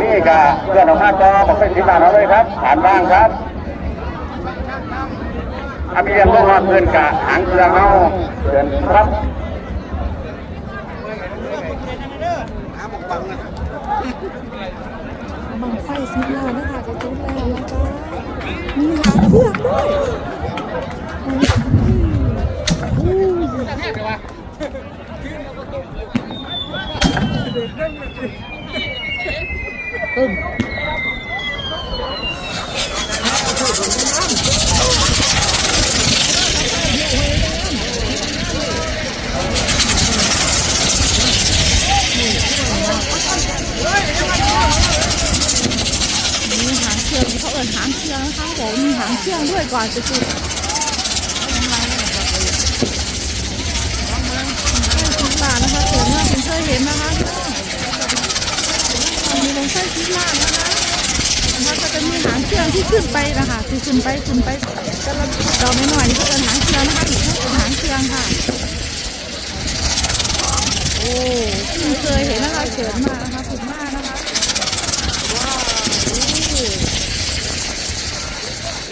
นี่กะเพื่อนออกมาต่อบอกเป็นสิบบาทเอาเลยครับผ่านบ้างครับอาพี่เรียนพวกเราเพื่อนกะหางเครื่องเอาเชิญครับบังไฟสิบล้านนะคะจะจบแล้วนะจ๊ะมีหางเครื่องด้วยอู้ตึ้ม มีหางเครื่องเขาเอินหางเครื่อง นะคะบอกมีหางเครื่องด้วยก่อนจะจุดสิบาทนะคะสวยมากคุณเคยเห็นนะคะมีลงไส้ชิ้นล่างนะคะมันก็จะมีหางเครื่องที่ขึ้นไปนะคะที่ขึ้นไปขึ้นไปแต่ละดอกน้อยนี่เขาเอินหางเครื่องนะคะอีกทั้งเป็นหางเครื่องค่ะ โอ้เพิ่งเคยเห็นนะคะเกิดมานะคะถูกมากนะคะ ว้าว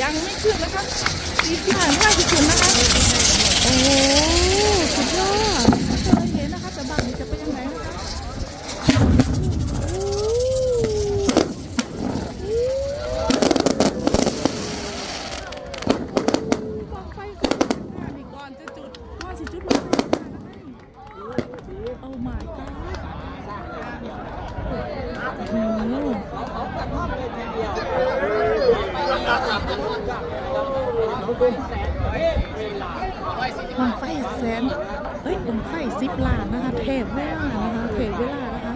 ยังไม่ขึ้นนะคะ อีกหน่อยว่าจะขึ้นนะคะ โอ้โหสุดยอดเคยเห็นนะคะแต่บ้านนี้จะเป็นยังไงนะคะกองไฟสุดค่ะนี่ก่อนจะจุดว่าสิจุดลงโอ้ my god โอ้โห บังไฟแสนเฮ้ยบังไฟสิบล้านนะคะเทพเวลานะคะเทพเวลานะคะ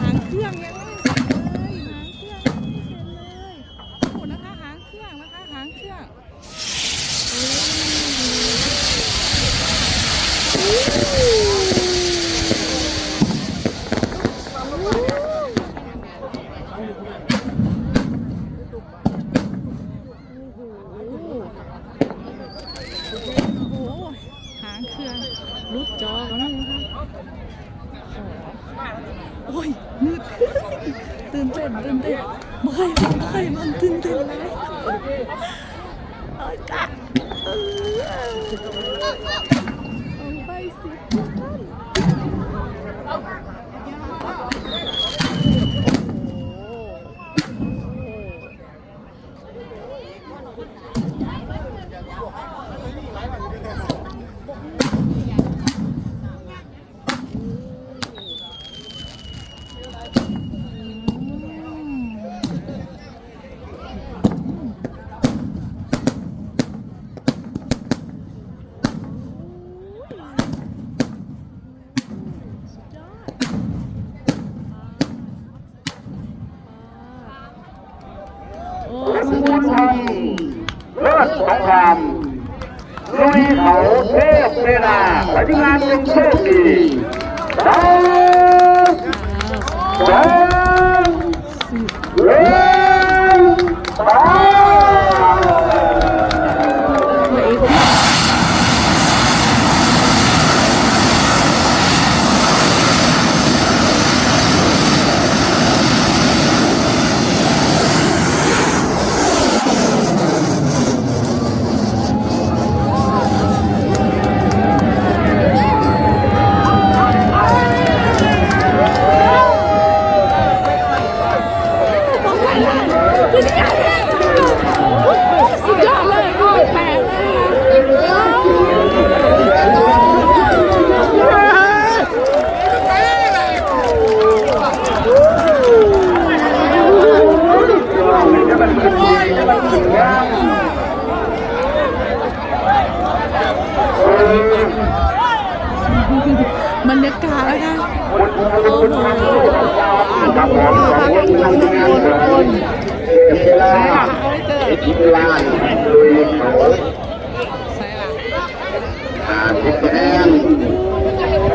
หางเครื่องยังไม่เสร็จเลยหางเครื่องยังไม่เสร็จเลยโอ้นะคะหางเครื่องนะคะหางเครื่องโอ้โหโอ้โหหางเครื่องรุดจอกันแล้วนะคะโอ้ยมืด ตื่นเต้นตื่นเต้นไม่ไม่มันตื่นเต้นเลยโอ้ยกะเออเอาไปสิโอ้ สุวรรณชั ยเลิศสงครามลุยเขาเทพเวลาปฏิงานเป็นโชคดีสองสองหนึ่งสอง ตัวเองก็สุดยอดเลยโอ้ยแปลกเลย บรรยากาศนะคะโอ้โห ครับผมขอบคุณทางงานทุกคนเวลาทิพลานลุยเขาอ่าทิพแอน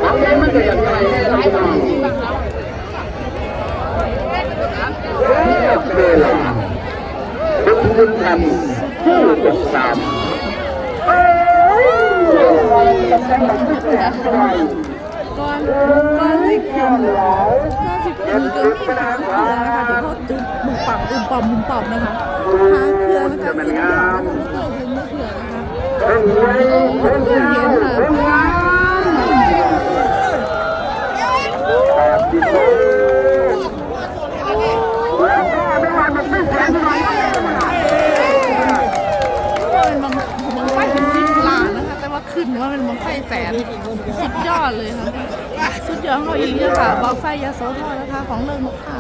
ทำไมมันจะยังไงไม่รู้น้องเวลาทุกคุณทำผู้ตกสามเอ้ยจะเป็นแบบที่แสนไก้อนก่อนสิขึ้นก่อนสิขึ้นก็มีหางเครือนะคะเดี๋ยวเขาจุดบุกปังบุมปั่มบุมปั่มนะคะหางเครือนะคะสุดยอดนะคะไม่เคยเห็นเผื่อนนะคะเป็นไงเป็นไงเป็นไงแปดสิบโลแล้วก็ไม่ว่ามันไม่แข็งหรอก เป็นมังมังไฟเป็นสิบล้านนะคะ แต่ว่าขึ้นว่าเป็นมังไฟแสนสุดยอดเลยค่ะสุดยอดของอีหลีค่ะบอกไฟยาโสธรนะคะของเลิงนกขา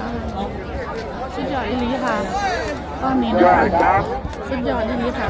สุดยอดอีหลีค่ะตอนนี้นะคะสุดยอดอีหลีค่ะ